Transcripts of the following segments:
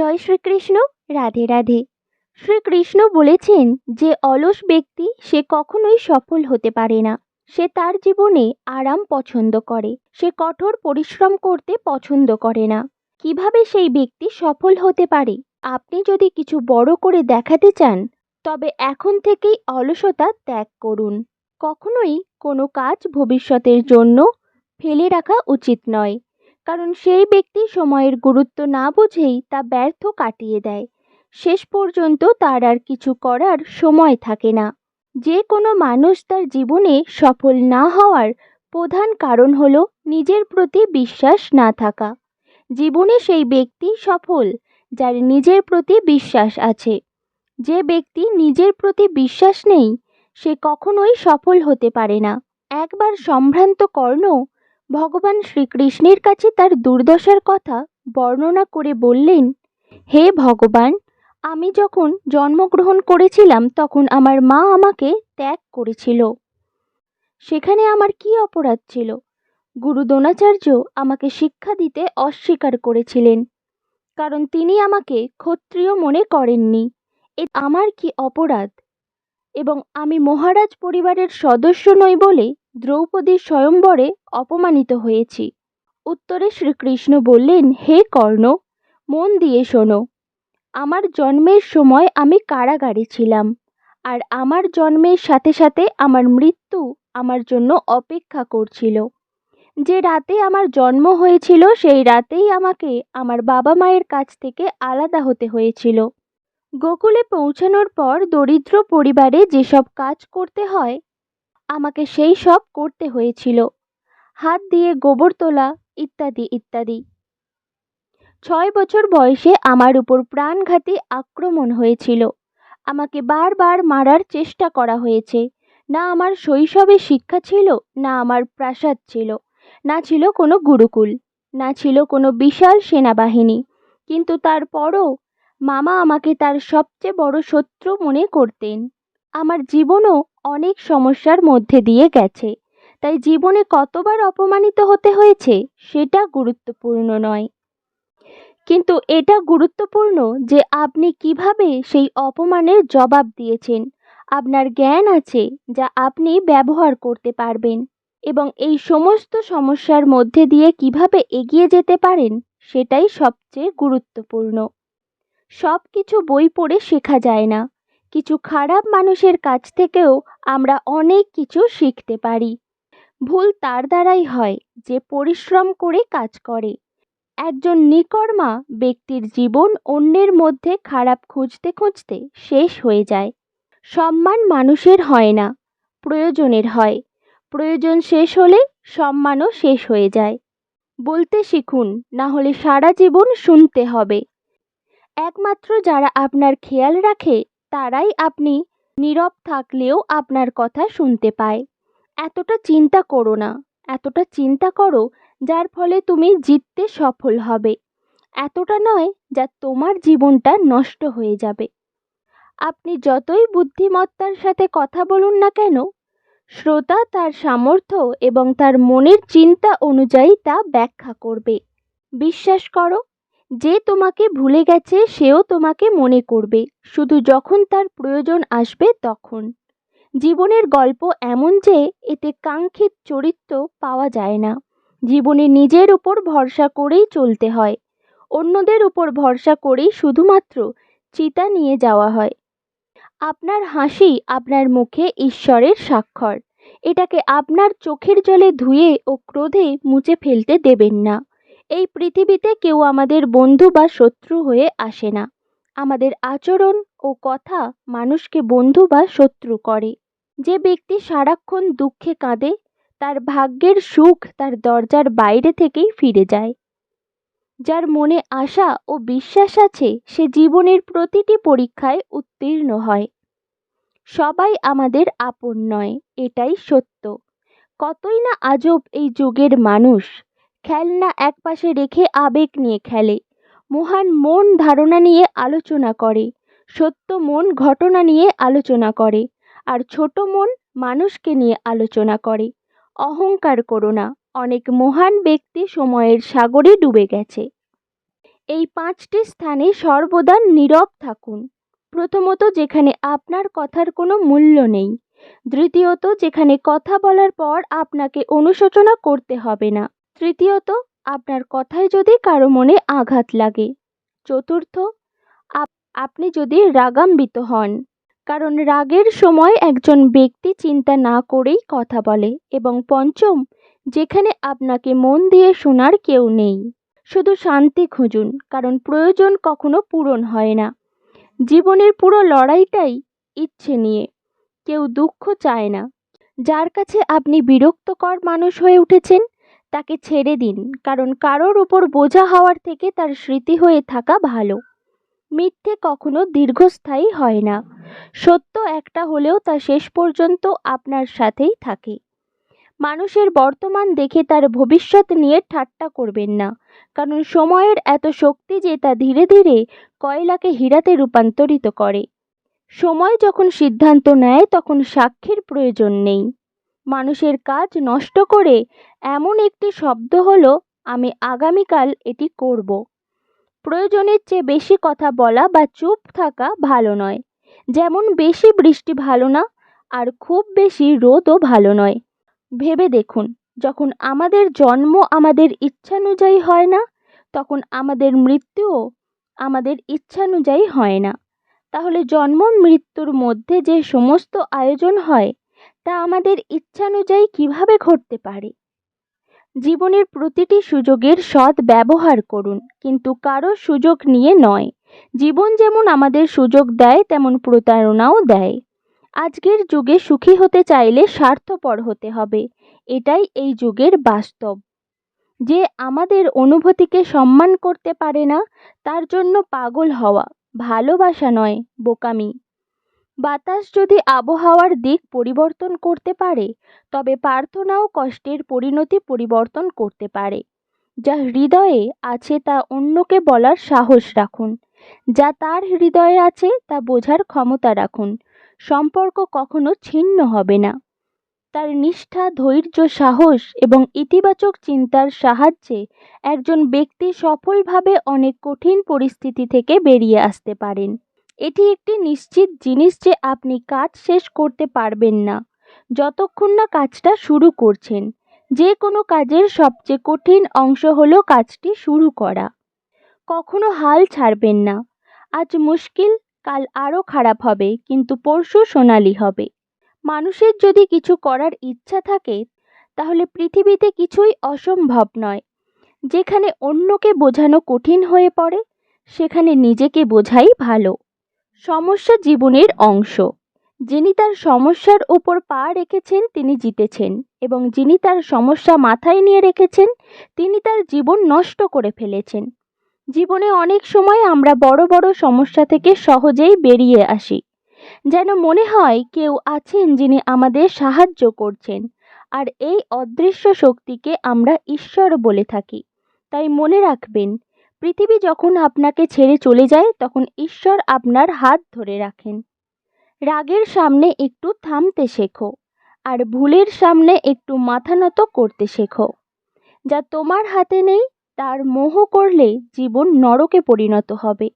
জয় শ্রীকৃষ্ণ, রাধে রাধে। শ্রীকৃষ্ণ বলেছেন যে অলস ব্যক্তি সে কখনোই সফল হতে পারে না। সে তার জীবনে আরাম পছন্দ করে। সে কঠোর পরিশ্রম করতে পছন্দ করে না। কীভাবে সেই ব্যক্তি সফল হতে পারে? আপনি যদি কিছু বড় করে দেখাতে চান, তবে এখন থেকেই অলসতা ত্যাগ করুন। কখনোই কোনো কাজ ভবিষ্যতের জন্য ফেলে রাখা উচিত নয়। কারণ সেই ব্যক্তি সময়ের গুরুত্ব না বুঝেই তা ব্যর্থ কাটিয়ে দেয়। শেষ পর্যন্ত তার আর কিছু করার সময় থাকে না। যে কোনো মানুষ তার জীবনে সফল না হওয়ার প্রধান কারণ হল নিজের প্রতি বিশ্বাস না থাকা। জীবনে সেই ব্যক্তি সফল, যার নিজের প্রতি বিশ্বাস আছে। যে ব্যক্তি নিজের প্রতি বিশ্বাস নেই, সে কখনোই সফল হতে পারে না। একবার সম্ভ্রান্ত কর্ণ ভগবান শ্রীকৃষ্ণের কাছে তার দুর্দশার কথা বর্ণনা করে বললেন, হে ভগবান, আমি যখন জন্মগ্রহণ করেছিলাম তখন আমার মা আমাকে ত্যাগ করেছিল। সেখানে আমার কি অপরাধ ছিল? গুরু দ্রোণাচার্য আমাকে শিক্ষা দিতে অস্বীকার করেছিলেন, কারণ তিনি আমাকে ক্ষত্রিয় মনে করেননি। এ আমার কি অপরাধ? এবং আমি মহারাজ পরিবারের সদস্য নই বলে দ্রৌপদীর স্বয়ম্বরে অপমানিত হয়েছি। উত্তরে শ্রীকৃষ্ণ বললেন, হে কর্ণ, মন দিয়ে শোনো। আমার জন্মের সময় আমি কারাগারে ছিলাম, আর আমার জন্মের সাথে সাথে আমার মৃত্যু আমার জন্য অপেক্ষা করছিল। যে রাতে আমার জন্ম হয়েছিল, সেই রাতেই আমাকে আমার বাবা মায়ের কাছ থেকে আলাদা হতে হয়েছিল। গোকুলে পৌঁছানোর পর দরিদ্র পরিবারে যেসব কাজ করতে হয়, আমাকে সেই সব করতে হয়েছিল। হাত দিয়ে গোবর তোলা, ইত্যাদি ইত্যাদি। ছয় বছর বয়সে আমার উপর প্রাণঘাতী আক্রমণ হয়েছিল। আমাকে বারবার মারার চেষ্টা করা হয়েছে। না আমার শৈশবে শিক্ষা ছিল, না আমার প্রাসাদ ছিল। না ছিল কোনো গুরুকুল, না ছিল কোনো বিশাল সেনাবাহিনী। কিন্তু তারপরও মামা আমাকে তার সবচেয়ে বড় শত্রু মনে করতেন। আমার জীবনও অনেক সমস্যার মধ্যে দিয়ে গেছে। তাই জীবনে কতবার অপমানিত হতে হয়েছে, সেটা গুরুত্বপূর্ণ নয়। কিন্তু এটা গুরুত্বপূর্ণ যে আপনি কীভাবে সেই অপমানের জবাব দিয়েছেন। আপনার জ্ঞান আছে যা আপনি ব্যবহার করতে পারবেন। এবং এই সমস্ত সমস্যার মধ্যে দিয়ে কীভাবে এগিয়ে যেতে পারেন, সেটাই সবচেয়ে গুরুত্বপূর্ণ। সব কিছু বই পড়ে শেখা যায় না। কিছু খারাপ মানুষের কাছ থেকেও আমরা অনেক কিছু শিখতে পারি। ভুল তার দ্বারাই হয় যে পরিশ্রম করে কাজ করে। একজন নিকর্মা ব্যক্তির জীবন অন্যের মধ্যে খারাপ খুঁজতে খুঁজতে শেষ হয়ে যায়। সম্মান মানুষের হয় না, প্রয়োজনের হয়। প্রয়োজন শেষ হলে সম্মানও শেষ হয়ে যায়। বলতে শিখুন, না হলে সারা জীবন শুনতে হবে। একমাত্র যারা আপনার খেয়াল রাখে, তারাই আপনি নীরব থাকলেও আপনার কথা শুনতে পায়। এতটা চিন্তা করো না, এতটা চিন্তা করো যার ফলে তুমি জিততে সফল হবে। এতটা নয় যা তোমার জীবনটা নষ্ট হয়ে যাবে। আপনি যতই বুদ্ধিমত্তার সাথে কথা বলুন না কেন, শ্রোতা তার সামর্থ্য এবং তার মনের চিন্তা অনুযায়ী তা ব্যাখ্যা করবে। বিশ্বাস করো যে তোমাকে ভুলে গেছে, সেও তোমাকে মনে করবে। শুধু যখন তার প্রয়োজন আসবে, তখন। জীবনের গল্প এমন যে, এতে কাঙ্ক্ষিত চরিত্র পাওয়া যায় না। জীবনে নিজের উপর ভরসা করেই চলতে হয়। অন্যদের উপর ভরসা করেই শুধুমাত্র চিতা নিয়ে যাওয়া হয়। আপনার হাসি আপনার মুখে ঈশ্বরের স্বাক্ষর। এটাকে আপনার চোখের জলে ধুয়ে ও ক্রোধে মুছে ফেলতে দেবেন না। এই পৃথিবীতে কেউ আমাদের বন্ধু বা শত্রু হয়ে আসে না। আমাদের আচরণ ও কথা মানুষকে বন্ধু বা শত্রু করে। যে ব্যক্তি সারাক্ষণ দুঃখে কাঁদে, তার ভাগ্যের সুখ তার দরজার বাইরে থেকেই ফিরে যায়। যার মনে আশা ও বিশ্বাস আছে, সে জীবনের প্রতিটি পরীক্ষায় উত্তীর্ণ হয়। সবাই আমাদের আপন নয়, এটাই সত্য। কতই না আজব এই যুগের মানুষ। খেলনা একপাশে রেখে আবেগ নিয়ে খেলে। মহান মন ধারণা নিয়ে আলোচনা করে। সত্য মন ঘটনা নিয়ে আলোচনা করে। আর ছোট মন মানুষকে নিয়ে আলোচনা করে। অহংকার করো না, অনেক মহান ব্যক্তি সময়ের সাগরে ডুবে গেছে। এই পাঁচটি স্থানে সর্বদা নীরব থাকুন। প্রথমত যেখানে আপনার কথার কোনো মূল্য নেই। দ্বিতীয়ত যেখানে কথা বলার পর আপনাকে অনুশোচনা করতে হবে না। তৃতীয়ত আপনার কথায় যদি কারও মনে আঘাত লাগে। চতুর্থ, আপ- আপনি যদি রাগান্বিত হন, কারণ রাগের সময় একজন ব্যক্তি চিন্তা না করেই কথা বলে এবং পঞ্চম, যেখানে আপনাকে মন দিয়ে শোনার কেউ নেই। শুধু শান্তি খুঁজুন, কারণ প্রয়োজন কখনো পূরণ হয় না। জীবনের পুরো লড়াইটাই ইচ্ছে নিয়ে, কেউ দুঃখ চায় না। যার কাছে আপনি বিরক্তকর মানুষ হয়ে উঠেছেন তাকে ছেড়ে দিন, কারণ কারোর উপর বোঝা হওয়ার থেকে তার স্মৃতি হয়ে থাকা ভালো। মিথ্যে কখনো দীর্ঘস্থায়ী হয় না। সত্য একটা হলেও তা শেষ পর্যন্ত আপনার সাথেই থাকে। মানুষের বর্তমান দেখে তার ভবিষ্যৎ নিয়ে ঠাট্টা করবেন না, কারণ সময়ের এত শক্তি যে তা ধীরে ধীরে কয়লাকে হীরাতে রূপান্তরিত করে। সময় যখন সিদ্ধান্ত নেয়, তখন সাক্ষীর প্রয়োজন নেই। মানুষের কাজ নষ্ট করে এমন একটি শব্দ হলো, আমি আগামীকাল এটি করব। প্রয়োজনের চেয়ে বেশি কথা বলা বা চুপ থাকা ভালো নয়। যেমন, বেশি বৃষ্টি ভালো না, আর খুব বেশি রোদও ভালো নয়। ভেবে দেখুন, যখন আমাদের জন্ম আমাদের ইচ্ছানুযায়ী হয় না, তখন আমাদের মৃত্যুও আমাদের ইচ্ছানুযায়ী হয় না। তাহলে জন্ম মৃত্যুর মধ্যে যে সমস্ত আয়োজন হয় তা আমাদের ইচ্ছানুযায়ী কীভাবে ঘটতে পারে? জীবনের প্রতিটি সুযোগের সৎ ব্যবহার করুন, কিন্তু কারও সুযোগ নিয়ে নয়। জীবন যেমন আমাদের সুযোগ দেয়, তেমন প্রতারণাও দেয়। আজকের যুগে সুখী হতে চাইলে স্বার্থপর হতে হবে, এটাই এই যুগের বাস্তব। যে আমাদের অনুভূতিকে সম্মান করতে পারে না, তার জন্য পাগল হওয়া, ভালোবাসা নয়, বোকামি। বাতাস যদি আবহাওয়ার দিক পরিবর্তন করতে পারে, তবে প্রার্থনাও কষ্টের পরিণতি পরিবর্তন করতে পারে। যা হৃদয়ে আছে তা অন্যকে বলার সাহস রাখুন। যা তার হৃদয়ে আছে তা বোঝার ক্ষমতা রাখুন। সম্পর্ক কখনো ছিন্ন হবে না। তার নিষ্ঠা, ধৈর্য, সাহস এবং ইতিবাচক চিন্তার সাহায্যে একজন ব্যক্তি সফলভাবে অনেক কঠিন পরিস্থিতি থেকে বেরিয়ে আসতে পারেন। এটি একটি নিশ্চিত জিনিস যে আপনি কাজ শেষ করতে পারবেন না। যতক্ষণ না কাজটা শুরু করছেন, যে কোনো কাজের সবচেয়ে কঠিন অংশ হলো কাজটি শুরু করা। কখনো হাল ছাড়বেন না। আজ মুশকিল, কাল আরও খারাপ হবে, কিন্তু পরশু সোনালি হবে। মানুষের যদি কিছু করার ইচ্ছা থাকে, তাহলে পৃথিবীতে কিছুই অসম্ভব নয়। যেখানে অন্যকে বোঝানো কঠিন হয়ে পড়ে, সেখানে নিজেকে বোঝাই ভালো। সমস্যা জীবনের অংশ। যিনি তার সমস্যার উপর পা রেখেছেন, তিনি জিতেছেন এবং যিনি তার সমস্যা মাথায় নিয়ে রেখেছেন, তিনি তার জীবন নষ্ট করে ফেলেছেন। জীবনে অনেক সময় আমরা বড় বড় সমস্যা থেকে সহজেই বেরিয়ে আসি। যেন মনে হয় কেউ আছেন যিনি আমাদের সাহায্য করছেন, আর এই অদৃশ্য শক্তিকে আমরা ঈশ্বর বলে থাকি। তাই মনে রাখবেন পৃথিবী যখন আপনাকে ছেড়ে চলে যায়, তখন ঈশ্বর আপনার হাত ধরে রাখেন। রাগের সামনে একটু থামতে শেখো, আর ভুলের সামনে একটু মাথা নত করতে শেখো। যা তোমার হাতে নেই, তার মোহ করলে জীবন নরকে পরিণত হবে।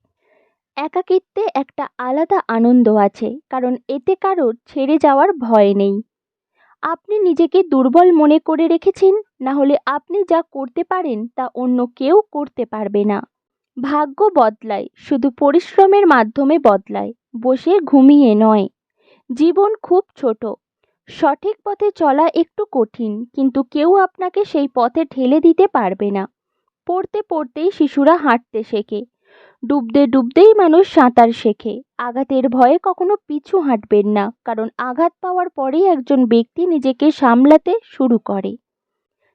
একাকিত্বে একটা আলাদা আনন্দ আছে, কারণ এতে কারোর ছেড়ে যাওয়ার ভয় নেই। আপনি নিজেকে দুর্বল মনে করে রেখেছেন না হলে আপনি যা করতে পারেন তা অন্য কেউ করতে পারবে না। ভাগ্য বদলায়, শুধু পরিশ্রমের মাধ্যমে বদলায়, বসে ঘুমিয়ে নয়। জীবন খুব ছোট। সঠিক পথে চলা একটু কঠিন, কিন্তু কেউ আপনাকে সেই পথে ঠেলে দিতে পারবে না। পড়তে পড়তেই শিশুরা হাঁটতে শেখে। ডুবতে ডুবতেই মানুষ সাঁতার শেখে। আঘাতের ভয়ে কখনো পিছু হাঁটবেন না, কারণ আঘাত পাওয়ার পরেই একজন ব্যক্তি নিজেকে সামলাতে শুরু করে।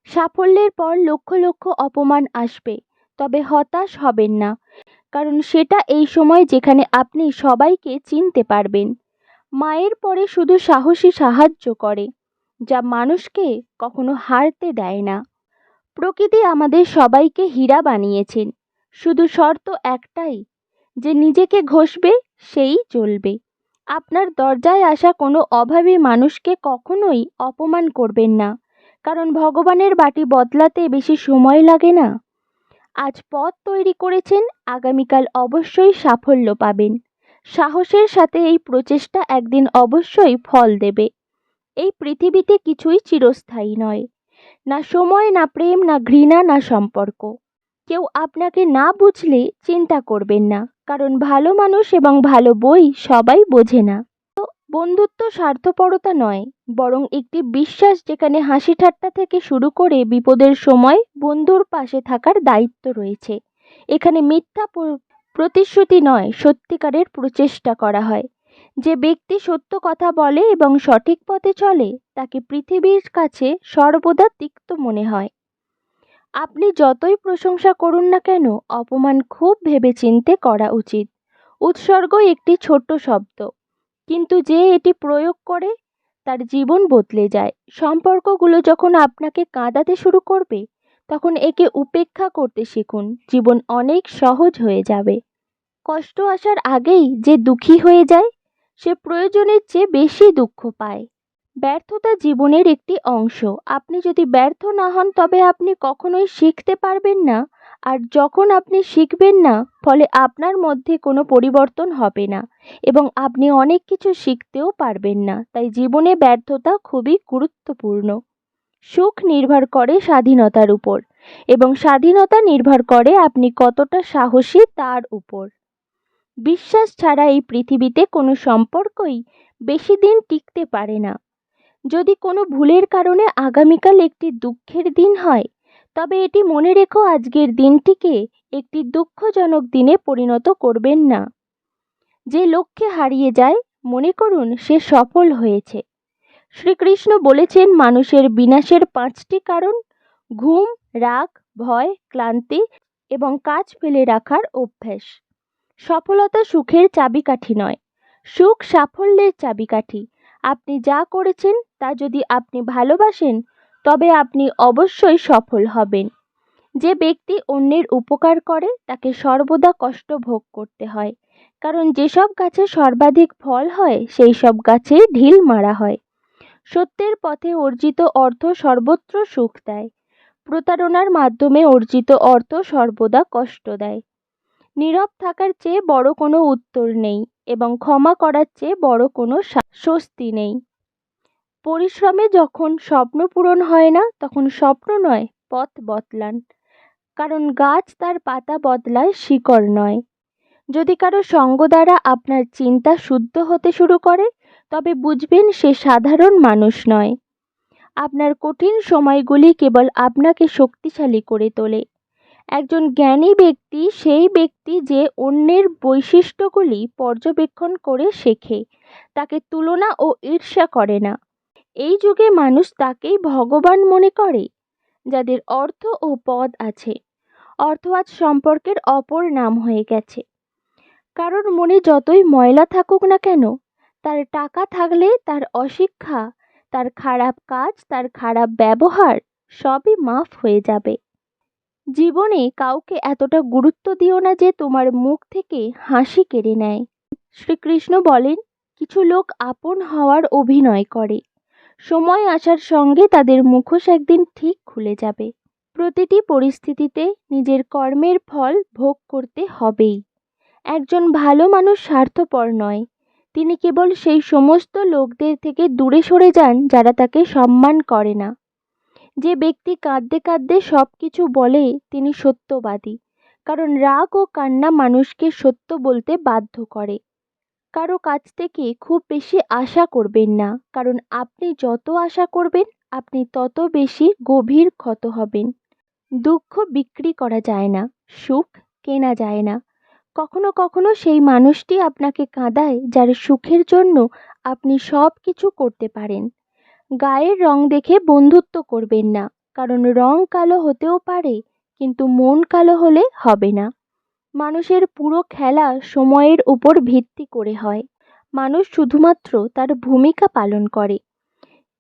সাফল্যের পর লক্ষ লক্ষ অপমান আসবে, তবে হতাশ হবেন না, কারণ সেটা এই সময় যেখানে আপনি সবাইকে চিনতে পারবেন। মায়ের পরে শুধু সাহসী সাহায্য করে, যা মানুষকে কখনো হারতে দেয় না। প্রকৃতি আমাদের সবাইকে হীরা বানিয়েছেন শুধু শর্ত একটাই, যে নিজেকে ঘষবে, সেই চলবে আপনার দরজায় আসা কোনো অভাবী মানুষকে কখনোই অপমান করবেন না, কারণ ভগবানের বাটি বদলাতে বেশি সময় লাগে না। আজ পথ তৈরি করেছেন, আগামীকাল অবশ্যই সাফল্য পাবেন। সাহসের সাথে এই প্রচেষ্টা একদিন অবশ্যই ফল দেবে। এই পৃথিবীতে কিছুই চিরস্থায়ী নয়। না সময়, না প্রেম, না ঘৃণা, না সম্পর্ক। কেউ আপনাকে না বুঝলে চিন্তা করবেন না, কারণ ভালো মানুষ এবং ভালো বই সবাই বোঝে না। তো বন্ধুত্ব স্বার্থপরতা নয়, বরং একটি বিশ্বাস যেখানে হাসি ঠাট্টা থেকে শুরু করে বিপদের সময় বন্ধুর পাশে থাকার দায়িত্ব রয়েছে। এখানে মিথ্যা প্রতিশ্রুতি নয়, সত্যিকারের প্রচেষ্টা করা হয়। যে ব্যক্তি সত্য কথা বলে এবং সঠিক পথে চলে, তাকে পৃথিবীর কাছে সর্বদা তিক্ত মনে হয়। আপনি যতই প্রশংসা করুন না কেন, অপমান খুব ভেবেচিন্তে করা উচিত। উৎসর্গ একটি ছোট্ট শব্দ। কিন্তু যে এটি প্রয়োগ করে, তার জীবন বদলে যায়। সম্পর্কগুলো যখন আপনাকে কাঁদাতে শুরু করবে, তখন একে উপেক্ষা করতে শিখুন। জীবন অনেক সহজ হয়ে যাবে। কষ্ট আসার আগেই যে দুঃখী হয়ে যায়, সে প্রয়োজনের চেয়ে বেশি দুঃখ পায়। ব্যর্থতা জীবনের একটি অংশ। আপনি যদি ব্যর্থ না হন, তবে আপনি কখনোই শিখতে পারবেন না। আর যখন আপনি শিখবেন না, ফলে আপনার মধ্যে কোনো পরিবর্তন হবে না এবং আপনি অনেক কিছু শিখতেও পারবেন না। তাই জীবনে ব্যর্থতা খুবই গুরুত্বপূর্ণ। সুখ নির্ভর করে স্বাধীনতার উপর এবং স্বাধীনতা নির্ভর করে আপনি কতটা সাহসী তার উপর। বিশ্বাস ছাড়া এই পৃথিবীতে কোনো সম্পর্কই বেশি দিন টিকতে পারে না। যদি কোনো ভুলের কারণে আগামীকাল একটি দুঃখের দিন হয়, তবে এটি মনে রেখো আজকের দিনটিকে একটি দুঃখজনক দিনে পরিণত করবেন না। যে লক্ষ্যে হারিয়ে যায়, মনে করুন সে সফল হয়েছে। শ্রীকৃষ্ণ বলেছেন, মানুষের বিনাশের পাঁচটি কারণ ঘুম, রাগ, ভয়, ক্লান্তি এবং কাজ ফেলে রাখার অভ্যাস। সফলতা সুখের চাবিকাঠি নয়, সুখ সাফল্যের চাবিকাঠি। আপনি যা করেছেন তা যদি আপনি ভালোবাসেন, তবে আপনি অবশ্যই সফল হবেন। যে ব্যক্তি অন্যের উপকার করে, তাকে সর্বদা কষ্ট ভোগ করতে হয়। কারণ যেসব গাছে সর্বাধিক ফল হয়, সেই সব গাছে ঢিল মারা হয়। সত্যের পথে অর্জিত অর্থ সর্বত্র সুখ দেয়। প্রতারণার মাধ্যমে অর্জিত অর্থ সর্বদা কষ্ট দেয়। নীরব থাকার চেয়ে বড় কোনো উত্তর নেই এবং ক্ষমা করার চেয়ে বড় কোনো স্বস্তি নেই। পরিশ্রমে যখন স্বপ্ন পূরণ হয় না, তখন স্বপ্ন নয়, পথ বদলান। কারণ গাছ তার পাতা বদলায়, শিকড় নয়। যদি কারও সঙ্গ দ্বারা আপনার চিন্তা শুদ্ধ হতে শুরু করে, তবে বুঝবেন সে সাধারণ মানুষ নয়। আপনার কঠিন সময়গুলি কেবল আপনাকে শক্তিশালী করে তোলে। একজন জ্ঞানী ব্যক্তি সেই ব্যক্তি যে অন্যের বৈশিষ্ট্যগুলি পর্যবেক্ষণ করে শেখে, তাকে তুলনা ও ঈর্ষা করে না। এই যুগে মানুষ তাকেই ভগবান মনে করে, যাদের অর্থ ও পদ আছে। অর্থ সম্পর্কের অপর নাম হয়ে গেছে। কারোর মনে যতই ময়লা থাকুক না কেন, তার টাকা থাকলে তার অশিক্ষা, তার খারাপ কাজ, তার খারাপ ব্যবহার সবই মাফ হয়ে যাবে। জীবনে কাউকে এতটা গুরুত্ব দিও না যে তোমার মুখ থেকে হাসি কেড়ে নেয়। শ্রীকৃষ্ণ বলেন, কিছু লোক আপন হওয়ার অভিনয় করে। সময় আসার সঙ্গে তাদের মুখোশ একদিন ঠিক খুলে যাবে। প্রতিটি পরিস্থিতিতে নিজের কর্মের ফল ভোগ করতে হবেই। একজন ভালো মানুষ স্বার্থপর নয়। তিনি কেবল সেই সমস্ত লোকদের থেকে দূরে সরে যান যারা তাকে সম্মান করে না। যে ব্যক্তি কাঁদতে কাঁদতে সব কিছু বলে তিনি সত্যবাদী। কারণ রাগ ও কান্না মানুষকে সত্য বলতে বাধ্য করে। কারও কাছ থেকে খুব বেশি আশা করবেন না। কারণ আপনি যত আশা করবেন, আপনি তত বেশি গভীর ক্ষত হবেন। দুঃখ বিক্রি করা যায় না, সুখ কেনা যায় না। কখনো কখনো সেই মানুষটি আপনাকে কাঁদায় যার সুখের জন্য আপনি সব কিছু করতে পারেন। গায়ের রং দেখে বন্ধুত্ব করবেন না। কারণ রং কালো হতেও পারে, কিন্তু মন কালো হলে হবে না। মানুষের পুরো খেলা সময়ের উপর ভিত্তি করে হয়। মানুষ শুধুমাত্র তার ভূমিকা পালন করে।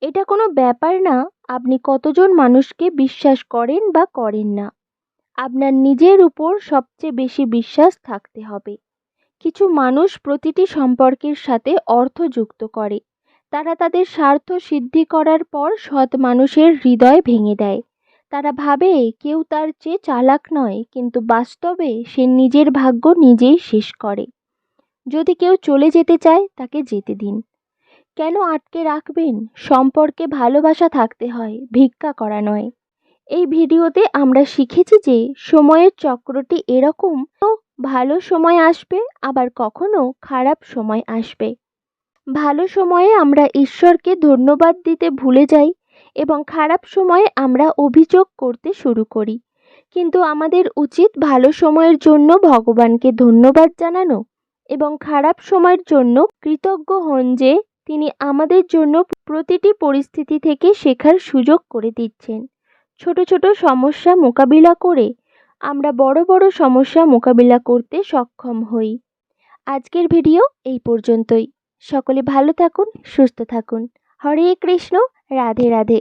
এটা কোনো ব্যাপার না, আপনি কতজন মানুষকে বিশ্বাস করেন বা করেন না। আপনার নিজের উপর সবচেয়ে বেশি বিশ্বাস থাকতে হবে। কিছু মানুষ প্রতিটি সম্পর্কের সাথে অর্থ যুক্ত করে। তারা তাদের স্বার্থ সিদ্ধি করার পর সৎ মানুষের হৃদয় ভেঙে দেয়। তারা ভাবে, কেউ তার চেয়ে চালাক নয়, কিন্তু বাস্তবে সে নিজের ভাগ্য নিজেই শেষ করে। যদি কেউ চলে যেতে চায়, তাকে যেতে দিন। কেন আটকে রাখবেন? সম্পর্কে ভালোবাসা থাকতে হয়, ভিক্ষা করা নয়। এই ভিডিওতে আমরা শিখেছি যে সময়ের চক্রটি এরকম, তো ভালো সময় আসবে, আবার কখনো খারাপ সময় আসবে। ভালো সময়ে আমরা ঈশ্বরকে ধন্যবাদ দিতে ভুলে যাই এবং খারাপ সময়ে আমরা অভিযোগ করতে শুরু করি। কিন্তু আমাদের উচিত ভালো সময়ের জন্য ভগবানকে ধন্যবাদ জানানো এবং খারাপ সময়ের জন্য কৃতজ্ঞ হন যে তিনি আমাদের জন্য প্রতিটি পরিস্থিতি থেকে শেখার সুযোগ করে দিচ্ছেন। ছোট ছোট সমস্যা মোকাবিলা করে আমরা বড় বড় সমস্যা মোকাবিলা করতে সক্ষম হই। আজকের ভিডিও এই পর্যন্তই। সকলে ভালো থাকুন সুস্থ থাকুন। হরে কৃষ্ণ রাধে রাধে।